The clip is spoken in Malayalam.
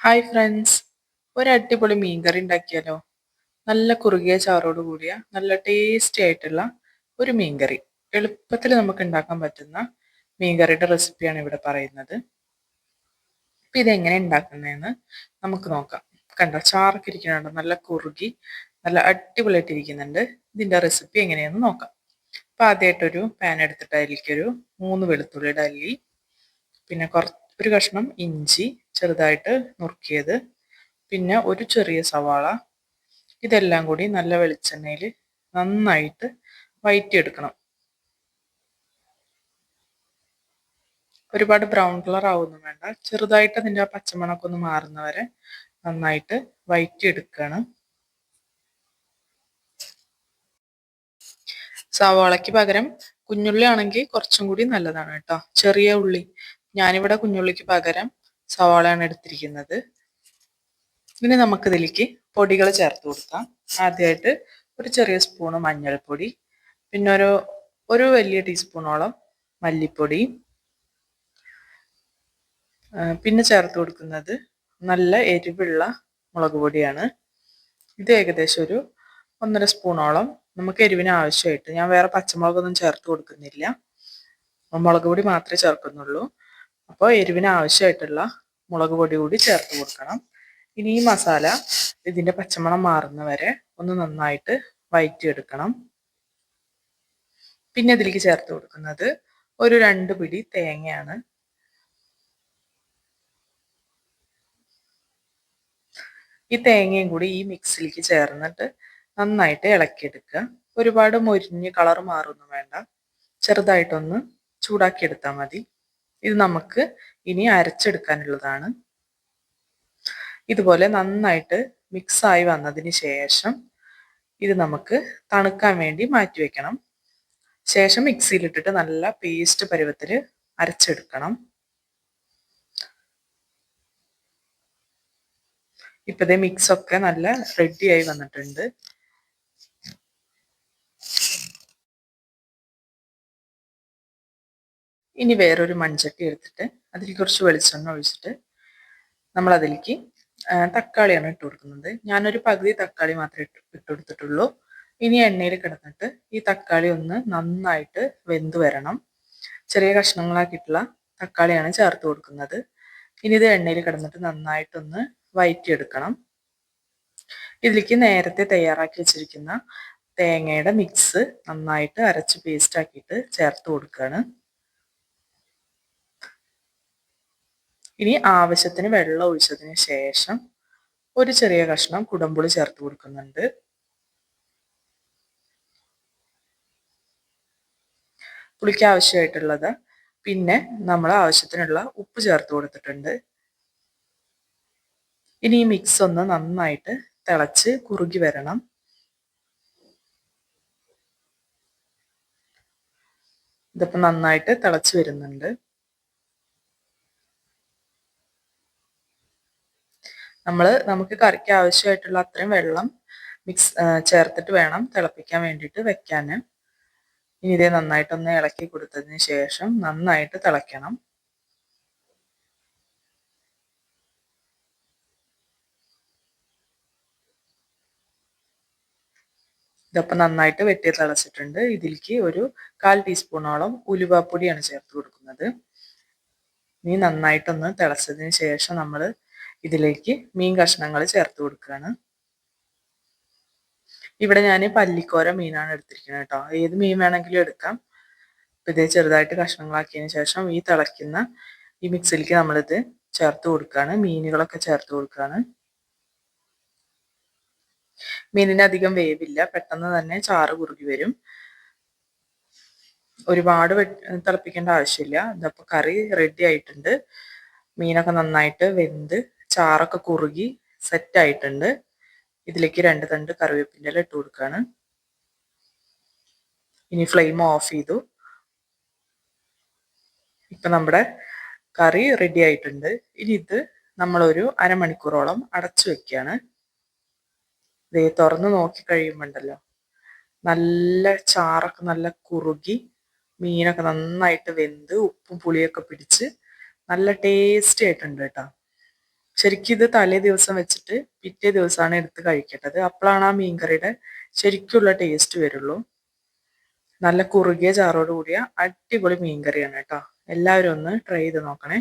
ഹായ് ഫ്രണ്ട്സ് ഒരു അടിപൊളി മീൻകറി ഉണ്ടാക്കിയാലോ? നല്ല കുറുകിയ ചാറോട് കൂടിയ നല്ല ടേസ്റ്റി ആയിട്ടുള്ള ഒരു മീൻകറി. എളുപ്പത്തിൽ നമുക്ക് ഉണ്ടാക്കാൻ പറ്റുന്ന മീൻകറിയുടെ റെസിപ്പിയാണ് ഇവിടെ പറയുന്നത്. അപ്പം ഇതെങ്ങനെ ഉണ്ടാക്കുന്നതെന്ന് നമുക്ക് നോക്കാം. കണ്ടോ ചാറൊക്കെ നല്ല കുറുകി നല്ല അടിപൊളിയായിട്ട് ഇരിക്കുന്നുണ്ട് ഇതിന്റെ റെസിപ്പി എങ്ങനെയാണെന്ന് നോക്കാം. അപ്പം ആദ്യമായിട്ടൊരു പാൻ എടുത്തിട്ട് അതിലേക്കൊരു മൂന്ന് വെളുത്തുള്ളിയുടെ അല്ലി പിന്നെ കുറച്ച് ഒരു കഷ്ണം ഇഞ്ചി ചെറുതായിട്ട് നുറുക്കിയത്. പിന്നെ ഒരു ചെറിയ സവാള. ഇതെല്ലാം കൂടി നല്ല വെളിച്ചെണ്ണയിൽ നന്നായിട്ട് വയറ്റിയെടുക്കണം. ഒരുപാട് ബ്രൗൺ കളർ ആവുന്നു വേണ്ട. ചെറുതായിട്ട് അതിന്റെ ആ പച്ചമണമൊക്കെ ഒന്ന് മാറുന്നവരെ നന്നായിട്ട് വയറ്റിയെടുക്കുകയാണ് സവാളയ്ക്ക് പകരം കുഞ്ഞുള്ളി ആണെങ്കിൽ കുറച്ചും കൂടി നല്ലതാണ് കേട്ടോ. ചെറിയ ഉള്ളി. ഞാനിവിടെ കുഞ്ഞുള്ളിക്ക് പകരം സവാളയാണ് എടുത്തിരിക്കുന്നത്. ഇനി നമുക്കിതിലേക്ക് പൊടികൾ ചേർത്ത് കൊടുക്കാം. ആദ്യമായിട്ട് ഒരു ചെറിയ സ്പൂണ് മഞ്ഞൾപ്പൊടി പിന്നെ ഒരു ഒരു വലിയ ടീസ്പൂണോളം മല്ലിപ്പൊടി. പിന്നെ ചേർത്ത് കൊടുക്കുന്നത് നല്ല എരിവുള്ള മുളക് പൊടിയാണ്. ഇത് ഏകദേശം ഒരു ഒന്നര സ്പൂണോളം നമുക്ക് എരിവിന് ആവശ്യമായിട്ട്. ഞാൻ വേറെ പച്ചമുളകൊന്നും ചേർത്ത് കൊടുക്കുന്നില്ല. മുളക് പൊടി മാത്രമേ ചേർക്കുന്നുള്ളൂ. അപ്പോൾ എരിവിന് ആവശ്യമായിട്ടുള്ള മുളക് പൊടി കൂടി ചേർത്ത് കൊടുക്കണം. ഇനി ഈ മസാല ഇതിന്റെ പച്ചമണം മാറുന്ന വരെ ഒന്ന് നന്നായിട്ട് വയറ്റിയെടുക്കണം. പിന്നെ ഇതിലേക്ക് ചേർത്ത് കൊടുക്കുന്നത് ഒരു രണ്ട് പിടി തേങ്ങയാണ്. ഈ തേങ്ങയും കൂടി ഈ മിക്സിലേക്ക് ചേർന്നിട്ട് നന്നായിട്ട് ഇളക്കിയെടുക്കുക. ഒരുപാട് മൊരിഞ്ഞ് കളർ മാറൊന്നും വേണ്ട. ചെറുതായിട്ടൊന്ന് ചൂടാക്കിയെടുത്താൽ മതി. ഇത് നമുക്ക് ഇനി അരച്ചെടുക്കാനുള്ളതാണ്. ഇതുപോലെ നന്നായിട്ട് മിക്സായി വന്നതിന് ശേഷം ഇത് നമുക്ക് തണുക്കാൻ വേണ്ടി മാറ്റി വെക്കണം. ശേഷം മിക്സിയിലിട്ടിട്ട് നല്ല പേസ്റ്റ് പരുവത്തിൽ അരച്ചെടുക്കണം. ഇപ്പോഴത്തെ മിക്സൊക്കെ നല്ല റെഡിയായി വന്നിട്ടുണ്ട്. ഇനി വേറൊരു മൺചട്ടി എടുത്തിട്ട് അതിൽ കുറച്ച് വെളിച്ചെണ്ണ ഒഴിച്ചിട്ട് നമ്മൾ അതിലേക്ക് തക്കാളിയാണ് ഇട്ട് കൊടുക്കുന്നത്. ഞാനൊരു പകുതി തക്കാളി മാത്രമേ ഇട്ട് കൊടുത്തിട്ടുള്ളൂ. ഇനി എണ്ണയിൽ കിടന്നിട്ട് ഈ തക്കാളി ഒന്ന് നന്നായിട്ട് വെന്ത് വരണം. ചെറിയ കഷ്ണങ്ങളാക്കിയിട്ടുള്ള തക്കാളിയാണ് ചേർത്ത് കൊടുക്കുന്നത്. ഇനി ഇത് എണ്ണയിൽ കിടന്നിട്ട് നന്നായിട്ടൊന്ന് വയറ്റിയെടുക്കണം. ഇതിലേക്ക് നേരത്തെ തയ്യാറാക്കി വെച്ചിരിക്കുന്ന തേങ്ങയുടെ മിക്സ് നന്നായിട്ട് അരച്ച് പേസ്റ്റ് ആക്കിയിട്ട് ചേർത്ത് കൊടുക്കുകയാണ്. ഇനി ആവശ്യത്തിന് വെള്ളം ഒഴിച്ചതിന് ശേഷം ഒരു ചെറിയ കഷ്ണം കുടമ്പുളി ചേർത്ത് കൊടുക്കുന്നുണ്ട്. പുളിക്ക് ആവശ്യമായിട്ടുള്ളത്. പിന്നെ നമ്മൾ ആവശ്യത്തിനുള്ള ഉപ്പ് ചേർത്ത് കൊടുത്തിട്ടുണ്ട്. ഇനി ഈ മിക്സ് ഒന്ന് നന്നായിട്ട് തിളച്ച് കുറുകി വരണം. ഇതിപ്പോൾ നന്നായിട്ട് തിളച്ച് വരുന്നുണ്ട്. നമ്മൾ നമുക്ക് കറിക്ക് ആവശ്യമായിട്ടുള്ള അത്രയും വെള്ളം മിക്സ് ചേർത്തിട്ട് വേണം തിളപ്പിക്കാൻ വേണ്ടിയിട്ട് വെക്കാൻ ഇനി ഇതേ നന്നായിട്ടൊന്ന് ഇളക്കി കൊടുത്തതിന് ശേഷം നന്നായിട്ട് തിളയ്ക്കണം. ഇതപ്പം നന്നായിട്ട് വെട്ടി തിളച്ചിട്ടുണ്ട്. ഇതിലേക്ക് ഒരു കാൽ ടീസ്പൂണോളം ഉലുവാപ്പൊടിയാണ് ചേർത്ത് കൊടുക്കുന്നത്. ഇനി നന്നായിട്ടൊന്ന് തിളച്ചതിന് ശേഷം നമ്മൾ ഇതിലേക്ക് മീൻ കഷ്ണങ്ങൾ ചേർത്ത് കൊടുക്കുകയാണ്. ഇവിടെ ഞാൻ പല്ലിക്കോര മീനാണ് എടുത്തിരിക്കുന്നത് കേട്ടോ. ഏത് മീൻ വേണമെങ്കിലും എടുക്കാം. അപ്പം ഇത് ചെറുതായിട്ട് കഷ്ണങ്ങളാക്കിയതിന് ശേഷം ഈ തിളയ്ക്കുന്ന ഈ മിക്സിലേക്ക് നമ്മളിത് ചേർത്ത് കൊടുക്കുകയാണ്. മീനുകളൊക്കെ ചേർത്ത് കൊടുക്കുകയാണ്. മീനിന് അധികം വേവില്ല. പെട്ടെന്ന് തന്നെ ചാറ് കുറുകി വരും. ഒരുപാട് തിളപ്പിക്കേണ്ട ആവശ്യമില്ല. ഇതപ്പോൾ കറി റെഡി ആയിട്ടുണ്ട്. മീനൊക്കെ നന്നായിട്ട് വെന്ത് ചാറൊക്കെ കുറുകി സെറ്റ് ആയിട്ടുണ്ട്. ഇതിലേക്ക് രണ്ട് തണ്ട് കറിവേപ്പിന്റെ ഇട്ട് കൊടുക്കുകയാണ് ഇനി ഫ്ലെയിം ഓഫ് ചെയ്തു. ഇപ്പം നമ്മുടെ കറി റെഡി ആയിട്ടുണ്ട്. ഇനി ഇത് നമ്മളൊരു അരമണിക്കൂറോളം അടച്ചു വെക്കുകയാണ് ഇതേ തുറന്ന് നോക്കി കഴിയുമ്പോണ്ടല്ലോ. നല്ല ചാറൊക്കെ നല്ല കുറുകി മീനൊക്കെ നന്നായിട്ട് വെന്ത് ഉപ്പും പുളിയൊക്കെ പിടിച്ച് നല്ല ടേസ്റ്റി ആയിട്ടുണ്ട് കേട്ടോ. ശരിക്കും ഇത് തലേ ദിവസം വെച്ചിട്ട് പിറ്റേ ദിവസമാണ് എടുത്ത് കഴിക്കേണ്ടത്. അപ്പോഴാണ് ആ മീൻകറിയുടെ ശരിക്കുള്ള ടേസ്റ്റ് വരുള്ളൂ. നല്ല കുറുകിയ ചാറോട് കൂടിയ അടിപൊളി മീൻകറിയാണ് കേട്ടോ. എല്ലാവരും ഒന്ന് ട്രൈ ചെയ്ത് നോക്കണേ.